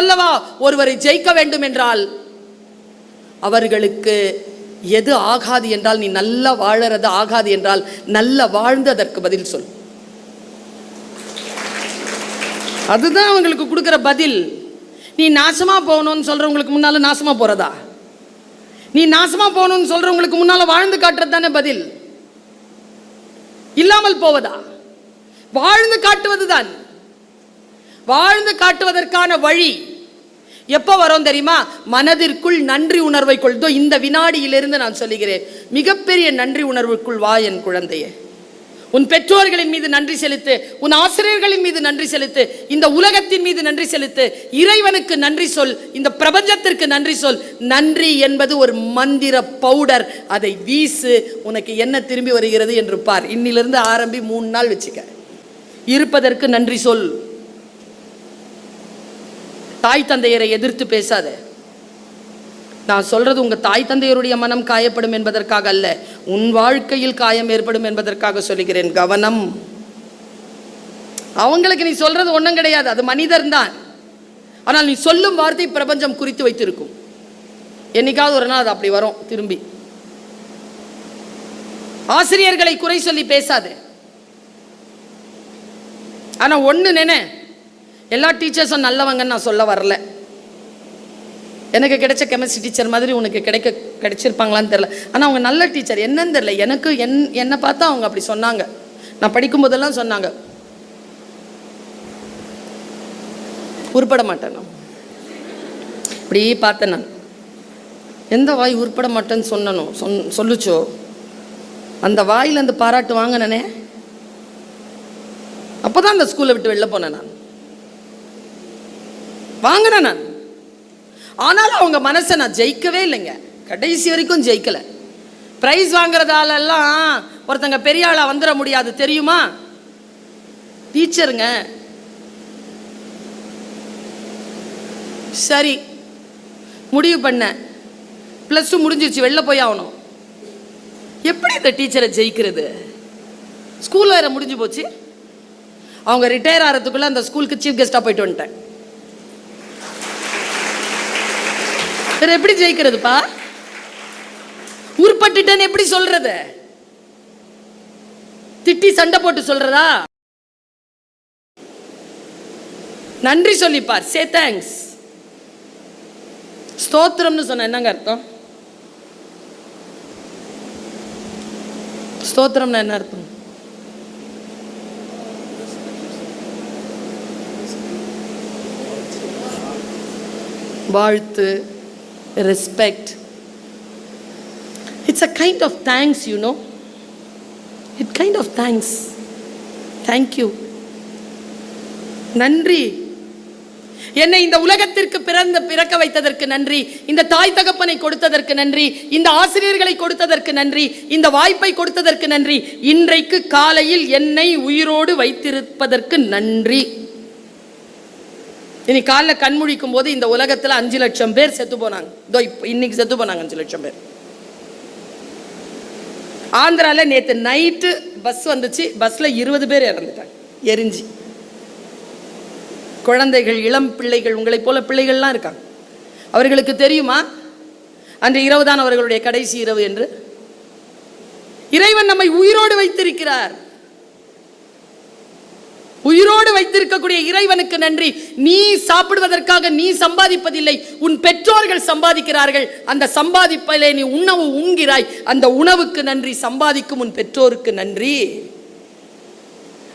சொல்லவா? ஒருவரை ஜெயிக்க வேண்டும் என்றால் அவர்களுக்கு எது ஆகாது என்றால் நீ நல்லா வாழறது ஆகாது என்றால் நல்ல வாழ்ந்து அதற்கு பதில் சொல். அதுதான் அவங்களுக்கு கொடுக்குற பதில். நீ நாசமாக போகணும்னு சொல்றவங்களுக்கு முன்னால நாசமா போறதா? நீ நாசமா போகணும்னு சொல்றவங்களுக்கு முன்னால வாழ்ந்து காட்டுறது தானே பதில்? இல்லாமல் போவதா? வாழ்ந்து காட்டுவது தான். வாழ்ந்து காட்டுவதற்கான வழி எப்போ வரும் தெரியுமா? மனதிற்குள் நன்றி உணர்வை கொள்தோ இந்த வினாடியிலிருந்து நான் சொல்லுகிறேன். மிகப்பெரிய நன்றி உணர்வுக்குள் வா என் குழந்தையே. உன் பெற்றோர்களின் மீது நன்றி செலுத்து. உன் ஆசிரியர்களின் மீது நன்றி செலுத்து. இந்த உலகத்தின் மீது நன்றி செலுத்து. இறைவனுக்கு நன்றி சொல். இந்த பிரபஞ்சத்திற்கு நன்றி சொல். நன்றி என்பது ஒரு மந்திர பவுடர். அதை வீசு. உனக்கு என்ன திரும்பி வருகிறது என்று பார். இன்னிலிருந்து ஆரம்பி மூணு நாள் வச்சுக்க. இருப்பதற்கு நன்றி சொல். தாய் தந்தையரை எதிர்த்து பேசாத. நான் சொல்றது உங்க தாய் தந்தையருடைய மனம் காயப்படும் என்பதற்காக அல்ல உன் வாழ்க்கையில் காயம் ஏற்படும் என்பதற்காக சொல்லுகிறேன். கவனம். அவங்களுக்கு நீ சொல்றது ஒன்றும் கிடையாது அது மனிதர் தான். ஆனால் நீ சொல்லும் வார்த்தை பிரபஞ்சம் குறித்து வைத்திருக்கும். என்னைக்காவது ஒரு நாள் அது அப்படி வரும் திரும்பி. ஆசிரியர்களை குறை சொல்லி பேசாது. ஆனா ஒன்று நினை எல்லா டீச்சர்ஸும் நல்லவங்கன்னு நான் சொல்ல வரல. எனக்கு கிடைச்ச கெமிஸ்ட்ரி டீச்சர் மாதிரி உனக்கு கிடைக்க கிடைச்சிருப்பாங்களான்னு தெரில ஆனால் அவங்க நல்ல டீச்சர். என்னன்னு தெரில எனக்கு என் என்னை பார்த்தா அவங்க அப்படி சொன்னாங்க. நான் படிக்கும் போதெல்லாம் சொன்னாங்க. உருப்பட மாட்டேன் நான். இப்படி பார்த்தேன் நான். எந்த வாய் உருப்பட மாட்டேன்னு சொன்னனோ? சொன் சொல்லுச்சோ? அந்த வாயிலேருந்து பாராட்டு வாங்கினனே? அப்போதான் அந்த ஸ்கூலை விட்டு வெளில போனேன் நான். வாங்கினேன் நான். ஆனாலும் அவங்க மனசை நான் ஜெயிக்கவே இல்லைங்க. கடைசி வரைக்கும் ஜெயிக்கலை. ப்ரைஸ் வாங்குறதாலெல்லாம் ஒருத்தங்க பெரிய ஆளாக வந்துட முடியாது தெரியுமா? டீச்சருங்க. சரி முடிவு பண்ணேன் ப்ளஸ் டூ முடிஞ்சிருச்சு வெளில போய் ஆகணும். எப்படி இந்த டீச்சரை ஜெயிக்கிறது? ஸ்கூல் வேறு முடிஞ்சு போச்சு. அவங்க ரிட்டையர் ஆகிறதுக்குள்ள அந்த ஸ்கூலுக்கு சீஃப் கெஸ்ட்டாக போயிட்டு வந்துட்டேன். வேற எப்படி ஜெயிக்கிறதுப்பா? உருப்பட்டுட்டேன்னு எப்படி சொல்றது? திட்டி சண்டை போட்டு சொல்றதா? நன்றி சொல்லிப்பார். சே தேங்க்ஸ் ஸ்தோத்திரம்னு சொன்ன என்னங்க அர்த்தம்? ஸ்தோத்திரம்னா என்ன அர்த்தம்? வாழ்த்து. Respect it's a kind of thanks you know it kind of thanks thank you நன்றி. என்னை இந்த உலகத்திற்கு பிறந்த பிறக்க வைத்ததற்கு நன்றி. இந்த தாய் தகப்பனை கொடுத்ததற்கு நன்றி. இந்த ஆசிரியர்களை கொடுத்ததற்கு நன்றி. இந்த வாய்ப்பை கொடுத்ததற்கு நன்றி. இன்றைக்கு காலையில் என்னை உயிரோடு வைத்திருப்பதற்கு நன்றி. இனி காலைல கண்முழிக்கும் போது இந்த உலகத்துல அஞ்சு லட்சம் பேர் செத்து போனாங்க. இதோ இப்போ இன்னைக்கு செத்து போனாங்க அஞ்சு லட்சம் பேர். ஆந்திரால நேத்து நைட்டு பஸ் வந்துச்சு. பஸ்ல இருபது பேர் இறந்துட்டாங்க. எரிஞ்சு. குழந்தைகள் இளம் பிள்ளைகள் உங்களைப் போல பிள்ளைகள்லாம் இருக்காங்க. அவர்களுக்கு தெரியுமா? அன்று இரவுதான் அவர்களுடைய கடைசி இரவு என்று. இறைவன் நம்மை உயிரோடு வைத்திருக்கிறார். உயிரோடு வைத்திருக்கக்கூடிய இறைவனுக்கு நன்றி. நீ சாப்பிடுவதற்காக நீ சம்பாதிப்பதில்லை. உன் பெற்றோர்கள் சம்பாதிக்கிறார்கள். அந்த சம்பாதிப்பிலே நீ உணவு உண்கிறாய். அந்த உணவுக்கு நன்றி சம்பாதிக்கும் உன் பெற்றோருக்கு நன்றி.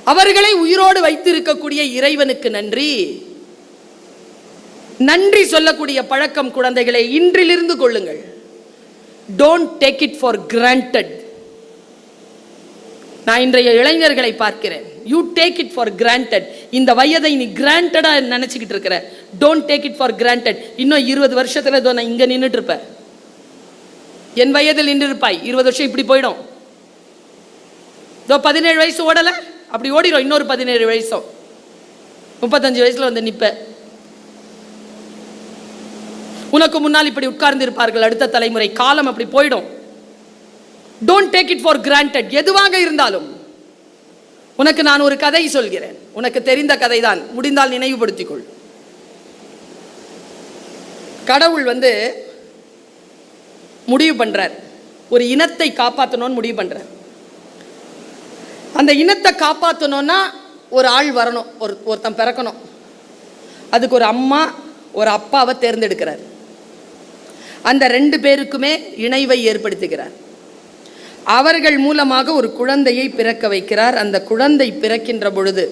அவர்களை உயிரோடு வைத்திருக்கக்கூடிய இறைவனுக்கு நன்றி. நன்றி சொல்லக்கூடிய பழக்கம் குழந்தைகளை இன்றிலிருந்து கொள்ளுங்கள். Don't take it for granted நான் இன்றைய இளைஞர்களை பார்க்கிறேன். You take it for granted இந்த வயதை நீ கிராண்டடாக நினச்சிக்கிட்டு இருக்கிற. Don't take it for granted இன்னும் இருபது வருஷத்தில் இதோ நான் இங்கே நின்றுட்டு இருப்பேன் என் வயதில் நின்று இருப்பாய் இருபது வருஷம் இப்படி போயிடும். இதோ பதினேழு வயசு ஓடலை? அப்படி ஓடிடும் இன்னொரு பதினேழு வயசும் முப்பத்தஞ்சு வயசில் வந்து நிற்பேன் உனக்கு முன்னால் இப்படி உட்கார்ந்து இருப்பார்கள் அடுத்த தலைமுறை. காலம் அப்படி போயிடும். Don't take it for granted எதுவாக இருந்தாலும். உனக்கு நான் ஒரு கதை சொல்கிறேன். உனக்கு தெரிந்த கதை தான் முடிந்தால் நினைவுபடுத்திக்கொள். கடவுள் வந்து முடிவு பண்றார். ஒரு இனத்தை காப்பாற்றணும்னு முடிவு பண்றார். அந்த இனத்தை காப்பாற்றணும்னா ஒரு ஆள் வரணும். ஒரு ஒருத்தன் பிறக்கணும். அதுக்கு ஒரு அம்மா ஒரு அப்பாவை தேர்ந்தெடுக்கிறார். அந்த ரெண்டு பேருக்குமே இணைவை ஏற்படுத்துகிறார். அவர்கள் மூலமாக ஒரு குழந்தையை பிறக்க வைக்கிறார். அந்த குழந்தை பிறக்கின்ற பொழுது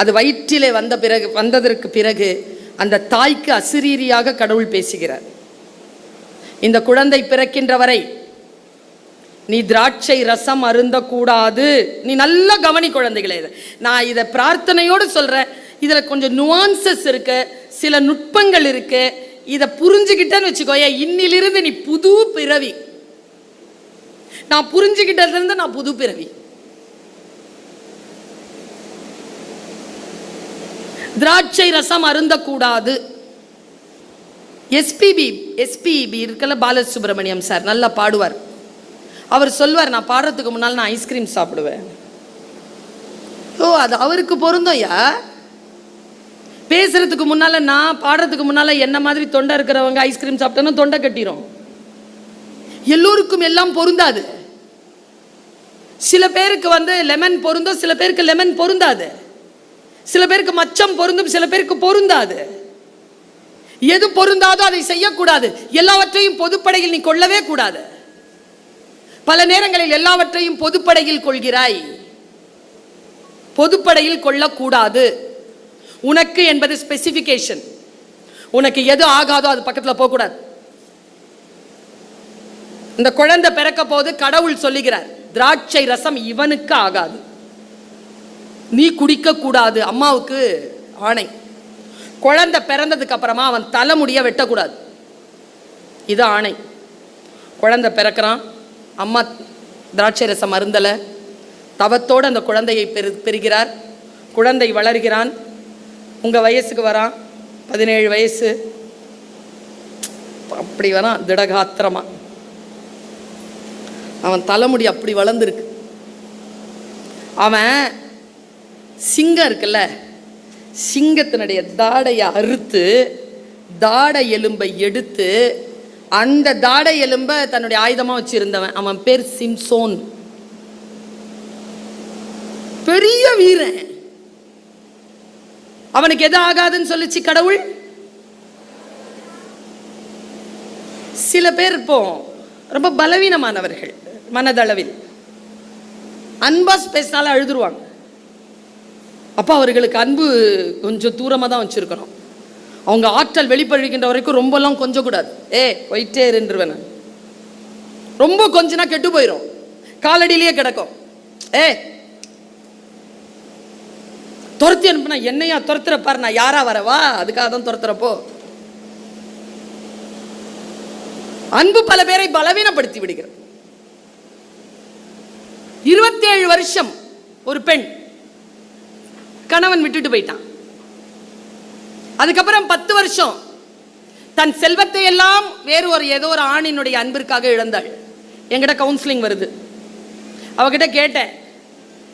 அது வயிற்றிலே வந்த பிறகு வந்ததற்கு பிறகு அந்த தாய்க்கு அசிரீரியாக கடவுள் பேசுகிறார். இந்த குழந்தை பிறக்கின்ற வரை நீ திராட்சை ரசம் அருந்தக்கூடாது. நீ நல்லா கவனி குழந்தைகளே இதை. நான் இதை பிரார்த்தனையோடு சொல்கிறேன் இதில் கொஞ்சம் நுவான்சஸ் இருக்கு சில நுட்பங்கள் இருக்கு. இதை புரிஞ்சுக்கிட்டேன்னு வச்சுக்கோயே இன்னிலிருந்து நீ புது பிறவி நான் புரிஞ்சுக்கிட்டதுலேருந்து நான் புது பிறவி. திராட்சை ரசம் அருந்தக்கூடாது. எஸ்பிபி எஸ்பிபி இருக்கல பாலசுப்ரமணியம் சார் நல்லா பாடுவார். அவர் சொல்வார் நான் பாடுறதுக்கு முன்னால் நான் ஐஸ்கிரீம் சாப்பிடுவேன். ஓ அது அவருக்கு பொருந்தோயா பேசுறதுக்கு முன்னால நான் பாடுறதுக்கு முன்னால என்ன மாதிரி தொண்டை இருக்கிறவங்க ஐஸ்கிரீம் சாப்பிட்டோன்னா தொண்டை கட்டிரும். எல்லோருக்கும் எல்லாம் பொருந்தாது. சில பேருக்கு வந்து லெமன் பொருந்தும் சில பேருக்கு லெமன் பொருந்தாது. சில பேருக்கு மச்சம் பொருந்தும் சில பேருக்கு பொருந்தாது. எது பொருந்தாதோ அதை செய்யக்கூடாது. எல்லாவற்றையும் பொதுப்படையில் நீ கொள்ளவே கூடாது. பல நேரங்களில் எல்லாவற்றையும் பொதுப்படையில் கொள்கிறாய். பொதுப்படையில் கொள்ளக்கூடாது. உனக்கு என்பது ஸ்பெசிஃபிகேஷன் உனக்கு எது ஆகாதோ அது பக்கத்தில் போகக்கூடாது. இந்த குழந்தை பிறக்க போது கடவுள் சொல்லுகிறார் திராட்சை ரசம் இவனுக்கு ஆகாது. நீ குடிக்க கூடாது. அம்மாவுக்கு ஆணை. குழந்தை பிறந்ததுக்கு அப்புறமா அவன் தலைமுடிய வெட்டக்கூடாது. இது ஆணை. குழந்தை பிறக்கிறான். அம்மா திராட்சை ரசம் அருந்தலை. தவத்தோடு அந்த குழந்தையை பெரு பெறுகிறார். குழந்தை வளர்கிறான். உங்கள் வயசுக்கு வரான் பதினேழு வயசு. அப்படி வரான் திடகாத்திரமாக அவன் தலைமுடி அப்படி வளர்ந்துருக்கு. அவன் சிங்கம் இருக்குல்ல சிங்கத்தினுடைய தாடையை அறுத்து தாடை எலும்பை எடுத்து அந்த தாடை எலும்பை தன்னுடைய ஆயுதமா வச்சிருந்தவன். அவன் பேர் சிம்சோன். பெரிய வீரன். அவனுக்கு எது ஆகாதுன்னு சொல்லிச்சு கடவுள்? சில பேர் இருப்போம் ரொம்ப பலவீனமானவர்கள். மனதளவில். அன்பாஸ் பேசினாலும் அழுதுருவாங்க. அப்போ அவர்களுக்கு அன்பு கொஞ்சம் தூரமாக தான் வச்சுருக்கிறோம். அவங்க ஆற்றல் வெளிப்படுகின்ற வரைக்கும் ரொம்பலாம் கொஞ்சம் கூடாது ஏ போயிட்டே இருந்துருவேன் நான். ரொம்ப கொஞ்சனா கெட்டு போயிடும் காலடியிலேயே கிடக்கும். ஏ துரத்தி அனுப்புனா என்னையா துரத்துற பாரு நான் யாரா வரவா அதுக்காக தான் துரத்துறப்போ. அன்பு பல பேரை பலவீனப்படுத்தி விடுகிறது. இருபத்தேழு வருஷம் ஒரு பெண் கணவன் விட்டுட்டு போயிட்டான். அதுக்கப்புறம் பத்து வருஷம் தன் செல்வத்தை எல்லாம் வேறு ஒரு ஏதோ ஒரு ஆணினுடைய அன்பிற்காக இழந்தாள். என்கிட்ட கவுன்சிலிங் வருது. அவகிட்ட கேட்டேன்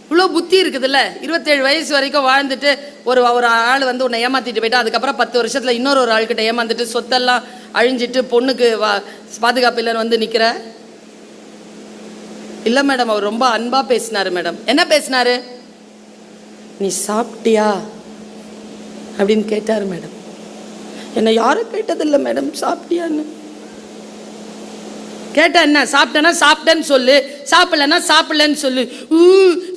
இவ்வளோ புத்தி இருக்குதுல்ல? இருபத்தேழு வயசு வரைக்கும் வாழ்ந்துட்டு ஒரு ஒரு ஆள் வந்து உன்னை ஏமாத்திட்டு போயிட்டா அதுக்கப்புறம் பத்து வருஷத்தில் இன்னொரு ஒரு ஆள்கிட்ட ஏமாந்துட்டு சொத்தெல்லாம் அழிஞ்சிட்டு பொண்ணுக்கு வா பாதுகாப்பு இல்லைன்னு வந்து நிற்கிற இல்லை மேடம் அவர் ரொம்ப அன்பாக பேசினாரு மேடம். என்ன பேசினாரு? நீ சாப்பிட்டியா? அப்படின்னு கேட்டார் மேடம். என்னை யாரும் கேட்டதில்லை மேடம் சாப்பிட்டியான்னு. கேட்ட என்ன? சாப்பிட்டேன்னா சாப்பிட்டேன்னு சொல்லு. சாப்பிடலன்னா சாப்பிடலன்னு சொல்லு. ஊ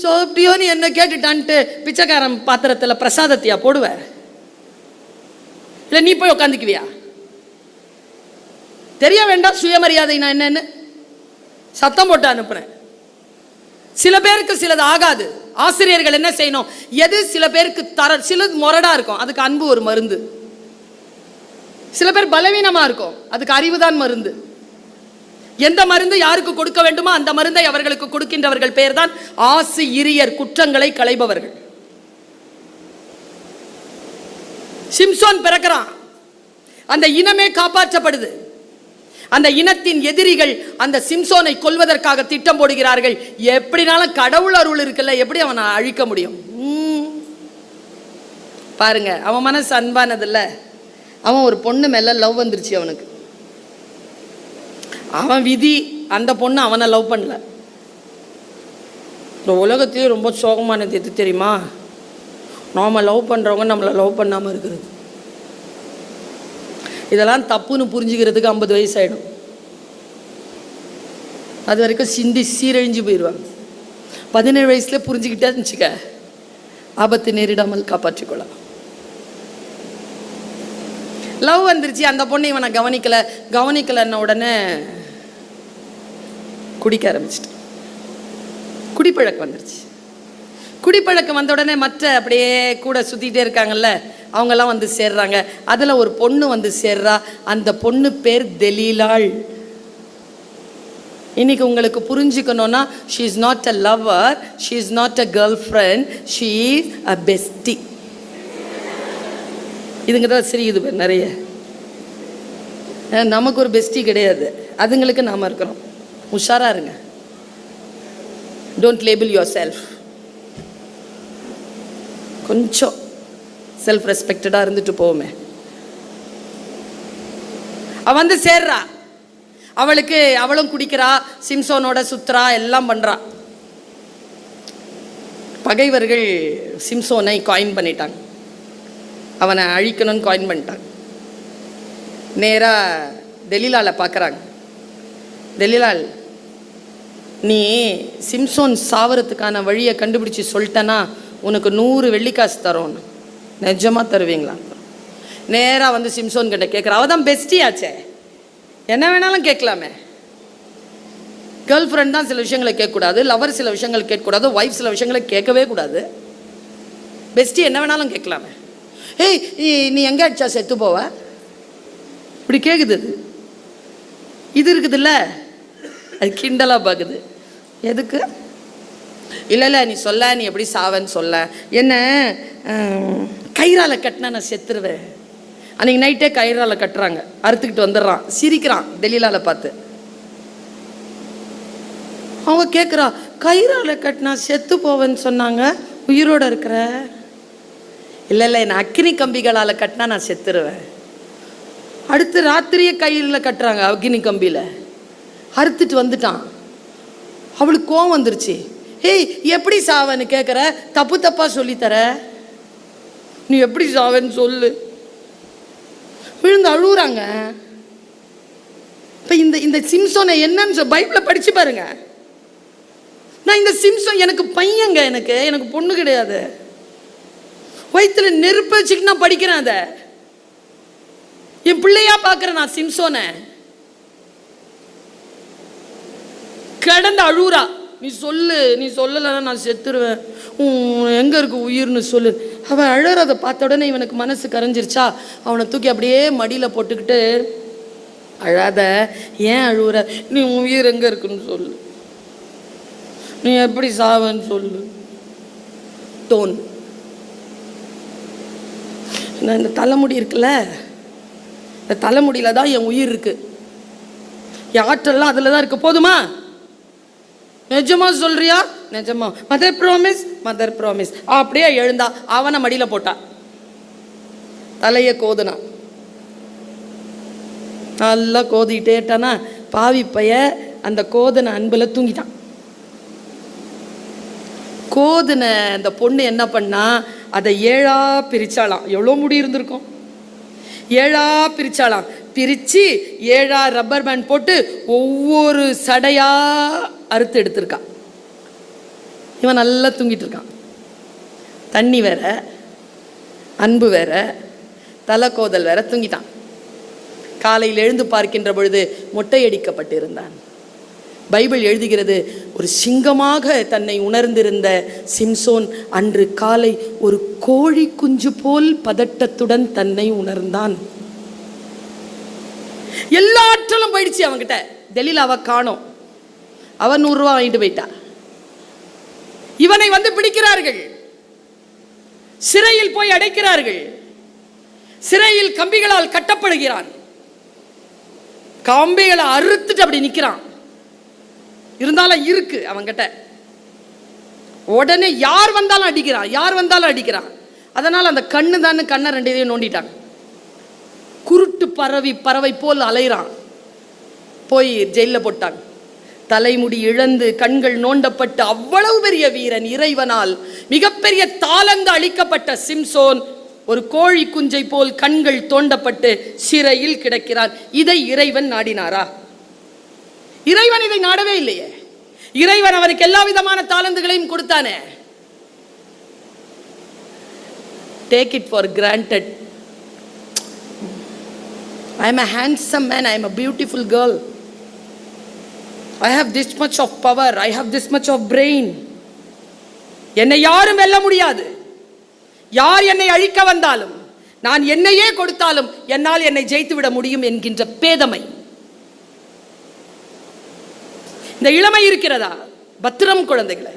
சாப்பிட்டியோன்னு என்ன கேட்டுட்டான்ட்டு பிச்சைக்காரன் பாத்திரத்தில் பிரசாதத்தையா போடுவ? இல்லை நீ போய் உட்காந்துக்குவியா தெரிய வேண்டாம் சுயமரியாதை நான் என்னன்னு. சத்தம் போட்டு அனுப்புகிறேன் சில பேருக்கு சிலது ஆகாது. ஆசிரியர்கள் என்ன செய்யணும்? எது சில பேருக்கு தர சிலது முரடா இருக்கும். அதுக்கு அன்பு ஒரு மருந்து. சில பேர் பலவீனமா இருக்கும். அதுக்கு அறிவுதான் மருந்து. எந்த மருந்து யாருக்கு கொடுக்க வேண்டுமோ அந்த மருந்தை அவர்களுக்கு கொடுக்கின்றவர்கள் பெயர் தான் ஆசு இரியர் குற்றங்களை களைபவர்கள். சிம்சோன் பிறக்கிறான். அந்த இனமே காப்பாற்றப்படுது. அந்த இனத்தின் எதிரிகள் அந்த சிம்சோனை கொல்வதற்காக திட்டம் போடுகிறார்கள். எப்படினாலும் கடவுள் அருள் இருக்குல்ல எப்படி அவனை அழிக்க முடியும்? பாருங்க அவன் மனசு அன்பானதில்ல. அவன் ஒரு பொண்ணு மேல லவ் வந்துருச்சு அவனுக்கு. அவன் விதி அந்த பொண்ணு அவனை லவ் பண்ணல. இந்த உலகத்திலே ரொம்ப சோகமானது எது தெரியுமா? நாம லவ் பண்ணுறவங்க நம்மளை லவ் பண்ணாமல் இருக்கிறது. இதெல்லாம் தப்புன்னு புரிஞ்சுக்கிறதுக்கு ஐம்பது வயசாயிடும். அது வரைக்கும் சிந்தி சீரழிஞ்சு போயிடுவாங்க. பதினேழு வயசில் புரிஞ்சுக்கிட்டே இருந்துச்சுக்க. ஆபத்து நேரிடாமல் காப்பாற்றிக்கொள்ளலாம் லவ் வந்துருச்சு. அந்த பொண்ணு இவனை கவனிக்கலை. கவனிக்கலைன்ன உடனே? குடிக்க ஆரம்பிச்சிட்டேன். குடிப்பழக்கம் வந்துருச்சு. குடிப்பழக்கம் வந்த உடனே மற்ற அப்படியே கூட சுற்றிக்கிட்டே இருக்காங்கல்ல? அவங்கெல்லாம் வந்து சேர்றாங்க. அதில் ஒரு பொண்ணு வந்து சேர்றா. அந்த பொண்ணு பேர் தெலீலாள். இன்னைக்கு உங்களுக்கு புரிஞ்சுக்கணும்னா she is not a lover she is not a girl friend she is a bestie இதுங்க தான் சிரிக்குது பாரு நிறைய. நமக்கு ஒரு பெஸ்டி கிடையாது. அதுங்களுக்கு நாம் இருக்கிறோம். உஷாரா இருங்க. டோன்ட் லேபிள் யுவர் செல்ஃப் கொஞ்சம். செல்ஃப் ரெஸ்பெக்டடாக இருந்துட்டு போவோமே. அவள் வந்து சேர்றா. அவளுக்கு அவளும் குடிக்கிறா சிம்சோனோட சுத்துறா எல்லாம் பண்ணுறா பகைவர்கள் சிம்சோனை காயின் பண்ணிட்டாங்க. அவனை அழிக்கணும்னு காயின் பண்ணிட்டாங்க. நேராக டெலிலால பார்க்குறாங்க டெலிலால் நீ சிம்சோன் சாவரத்துக்கான வழியை கண்டுபிடிச்சு சொல்லிட்டனா உனக்கு நூறு வெள்ளிக்காசு தரோன்னு. நிஜமாக தருவீங்களா? நேராக வந்து சிம்சோன் கிட்ட கேட்குற அவள் தான் பெஸ்டியாச்சே என்ன வேணாலும் கேட்கலாமே. கேர்ள் ஃப்ரெண்ட் தான் சில விஷயங்களை கேட்கக்கூடாது. லவர் சில விஷயங்கள் கேட்கக்கூடாது. ஒய்ஃப் சில விஷயங்களை கேட்கவே கூடாது. பெஸ்டி என்ன வேணாலும் கேட்கலாமே. ஏய் நீ- நீ எங்கே அடிச்சா செத்து போவ? இப்படி கேட்குது அது இது இருக்குதுல்ல? அது கிண்டலாக பார்க்குது எதுக்கு? இல்லை இல்லை நீ சொல்ல நீ எப்படி சாவன்னு சொல்ல. என்ன? கயிறால கட்டினா நான் செத்துருவேன். அன்னைக்கு நைட்டே கயிறால கட்டுறாங்க. அறுத்துக்கிட்டு வந்துடுறான். சிரிக்கிறான். டெல்லிலால பார்த்து. அவங்க கேட்குறா கயிறால கட்டினா செத்து போவேன்னு சொன்னாங்க. உயிரோட இருக்கிற? இல்லை இல்லை. என்ன அக்கினி கம்பிகளால் கட்டினா நான் செத்துருவேன். அடுத்து ராத்திரியே கையில் கட்டுறாங்க அக்னி கம்பியில். அறுத்துட்டு வந்துட்டான். அவளுக்கு கோவம் வந்துருச்சு. ஏய் எப்படி சாவன்னு கேட்குற தப்பு தப்பாக சொல்லித்தர. நீ எப்படி சாவேன்னு சொல்லு. விழுந்து அழுகுறாங்க இப்போ இந்த இந்த சிம்சோனை என்னன்னு சொல் பைபிளில் படித்து பாருங்க. நான் இந்த சிம்சோன் எனக்கு பையங்க எனக்கு எனக்கு பொண்ணு கிடையாது. வயிற்றுல நெருப்பு வச்சுக்கிட்டு நான் படிக்கிறேன் அதை. என் பிள்ளையா பார்க்குறேன் நான் சிம்சோனை. கிடந்து அழுவுறா. நீ சொல்லு நீ சொல்லலைன்னா நான் செத்துருவேன். எங்கே எங்க இருக்கு உயிர்னு சொல்லு. அவன் அழறதை பார்த்த உடனே இவனுக்கு மனசு கரைஞ்சிருச்சா? அவனை தூக்கி அப்படியே மடியில் போட்டுக்கிட்டு அழாத ஏன் அழுவுற? நீ உன் உயிர் எங்கே இருக்குன்னு சொல்லு. நீ எப்படி சாவன்னு சொல்லு. டோன் நான் இந்த தலைமுடி இருக்குல்ல? இந்த தலைமுடியில் தான் என் உயிர் இருக்குது என் ஆற்றல்லாம் அதில் தான் இருக்குது போதுமா? நிஜமா சொல்றியா? நிஜமா. மதர் ப்ராமிஸ் மதர் ப்ராமிஸ் அப்படியே எழுந்தா அவனை மடியில போட்டா. தலைய கோதுனா. நல்லா கோதிட்டேட்டானா பாவி பைய அந்த கோதன அன்புல தூங்கிட்டான். கோதுன அந்த பொண்ணு என்ன பண்ணா? அதை ஏழா பிரிச்சாலாம் எவ்வளோ முடி இருந்திருக்கும்? ஏழா பிரிச்சாலாம் பிரித்து ஏழா ரப்பர் பேண்ட் போட்டு ஒவ்வொரு சடையாக அறுத்து எடுத்திருக்கான். இவன் நல்லா தூங்கிட்டு இருக்கான். தண்ணி வேற அன்பு வேற தலைக்கோதல் வேற தூங்கிட்டான். காலையில் எழுந்து பார்க்கின்ற பொழுது மொட்டையடிக்கப்பட்டிருந்தான். பைபிள் எழுதுகிறது ஒரு சிங்கமாக தன்னை உணர்ந்திருந்த சிம்சோன் அன்று காலை ஒரு கோழி குஞ்சு போல் பதட்டத்துடன் தன்னை உணர்ந்தான். எல்லா ஆற்றலும் போயிடுச்சு அவன்கிட்ட. டெல்லியில் அவ காணோம். அவன் நூறுரூவா வாங்கிட்டு போயிட்டா. இவனை வந்து பிடிக்கிறார்கள். சிறையில் போய் அடைக்கிறார்கள். சிறையில் கம்பிகளால் கட்டப்படுகிறான். கம்பிகளை அறுத்துட்டு அப்படி நிற்கிறான் இருந்தாலும் இருக்கு அவங்கிட்ட உடனே யார் வந்தாலும் அடிக்கிறான். யார் வந்தாலும் அடிக்கிறான். அதனால் அந்த கண்ணு தான் கண்ணை ரெண்டு இதையும் நோண்டிட்டாங்க. குருட்டு பறவை பறவை போல் அலைறான். போய் ஜெயிலில் போட்டாங்க. தலைமுடி இழந்து கண்கள் நோண்டப்பட்டு அவ்வளவு பெரிய வீரன் இறைவனால் மிகப்பெரிய தாளந்து அளிக்கப்பட்ட சிம்சோன் ஒரு கோழி குஞ்சை போல் கண்கள் தோண்டப்பட்டு சிறையில் கிடக்கிறான். இதை இறைவன் நாடினாரா? இறைவன் இதை நாடவே இல்லையே. இறைவன் அவனுக்கு எல்லா விதமான தாளந்துகளையும் கொடுத்தானே. Take it for granted I am a handsome man I am a beautiful girl I have this much of power I have this much of brain என்னை யாரும் வெல்ல முடியாது. யார் என்னை அழிக்க வந்தாலும் நான் என்னையே கொடுத்தாலும் என்னால் என்னை ஜெயித்து விட முடியும் என்கின்ற பேதமை. இந்த இளமை இருக்கிறதா? பத்திரம் குழந்தைகளை.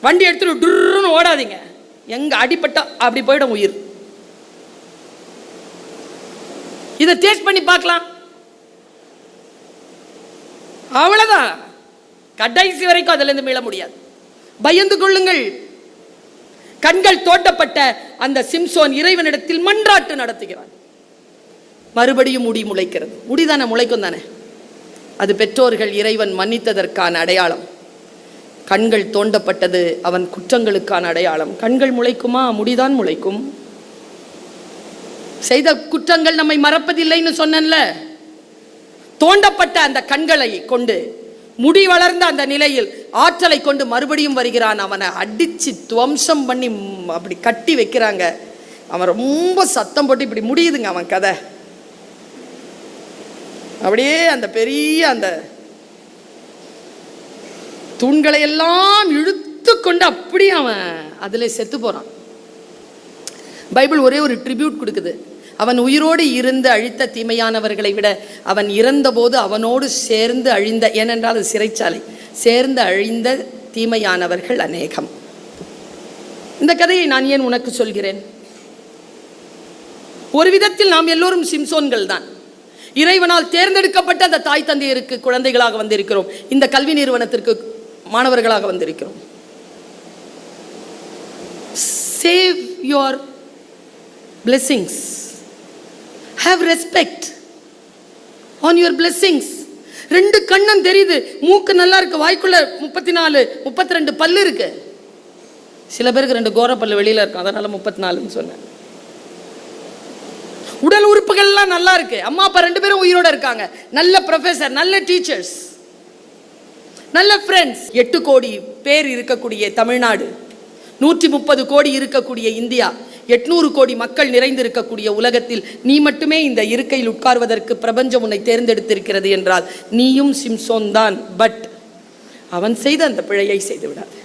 வண்டி எடுத்துட்டு டுர்னு ஓடாதீங்க. எங்க அடிபட்டா அப்படி போயிடும் உயிர். இதை டேஸ்ட் பண்ணி பார்க்கலாம். அவ்வளவுதான். கடைசி வரைக்கும் அதுல இருந்து மீள முடியாது. பயந்து கொள்ளுங்கள். கண்கள் தோட்டப்பட்ட அந்த சிம்சோன் இறைவனிடத்தில் மன்றாட்டு நடத்துகிறான். மறுபடியும் முடி முளைக்கிறது. முடிதானே? முளைக்கும் தானே? அது பெற்றோர்கள் இறைவன் மன்னித்ததற்கான அடையாளம். கண்கள் தோண்டப்பட்டது அவன் குற்றங்களுக்கான அடையாளம். கண்கள் முளைக்குமா? முடிதான் முளைக்கும். செய்த குற்றங்கள் நம்மை மறப்பதில்லைன்னு சொன்னேன்ல? தோண்டப்பட்ட அந்த கண்களை கொண்டு முடி வளர்ந்த அந்த நிலையில் ஆற்றலை கொண்டு மறுபடியும் வருகிறான். அவனை அடிச்சு துவம்சம் பண்ணி அப்படி கட்டி வைக்கிறாங்க. அவன் ரொம்ப சத்தம் போட்டு இப்படி முடியுதுங்க அவன் கதை. அப்படியே அந்த பெரிய அந்த தூண்களை எல்லாம் இழுத்து கொண்டு அப்படியே அவன் அதில் செத்து போறான். பைபிள் ஒரே ஒரு ட்ரிபியூட் கொடுக்குது. அவன் உயிரோடு இருந்து அழித்த தீமையானவர்களை விட அவன் இறந்தபோது அவனோடு சேர்ந்து அழிந்த ஏனென்றால் அது சிறைச்சாலை சேர்ந்து அழிந்த தீமையானவர்கள் அநேகம். இந்த கதையை நான் ஏன் உனக்கு சொல்கிறேன்? ஒரு விதத்தில் நாம் எல்லோரும் சிம்சோன்கள் தான். இறைவனால் தேர்ந்தெடுக்கப்பட்ட அந்த தாய் தந்தையருக்கு குழந்தைகளாக வந்திருக்கிறோம். இந்த கல்வி நிறுவனத்திற்கு மாணவர்களாக வந்திருக்கிறோம். Save your blessings. Have respect on your blessings. ரெண்டு கண்ணம் தெரியுது. மூக்கு நல்லா இருக்கு. வாய்க்குள்ள முப்பத்தி நாலு முப்பத்தி ரெண்டு பல்லு இருக்கு. சில பேருக்கு ரெண்டு கோர பல்லு வெளியில இருக்கும். அதனால முப்பத்தி நாலுன்னு சொன்னேன். உடல் உறுப்புகள்லாம் நல்லா இருக்கு. அம்மா அப்பா ரெண்டு பேரும் உயிரோட இருக்காங்க. நல்ல ப்ரொஃபசர் நல்ல டீச்சர்ஸ் நல்ல ஃப்ரெண்ட்ஸ் எட்டு கோடி பேர் இருக்கக்கூடிய தமிழ்நாடு. நூற்றி முப்பது கோடி இருக்கக்கூடிய இந்தியா. எட்நூறு கோடி மக்கள் நிறைந்திருக்கக்கூடிய உலகத்தில் நீ மட்டுமே இந்த இருக்கையில் உட்கார்வதற்கு பிரபஞ்சம் உன்னை தேர்ந்தெடுத்திருக்கிறது என்றால் நீயும் சிம்சோன் தான் பட் அவன் செய்த அந்த பிழையை செய்துவிடாது.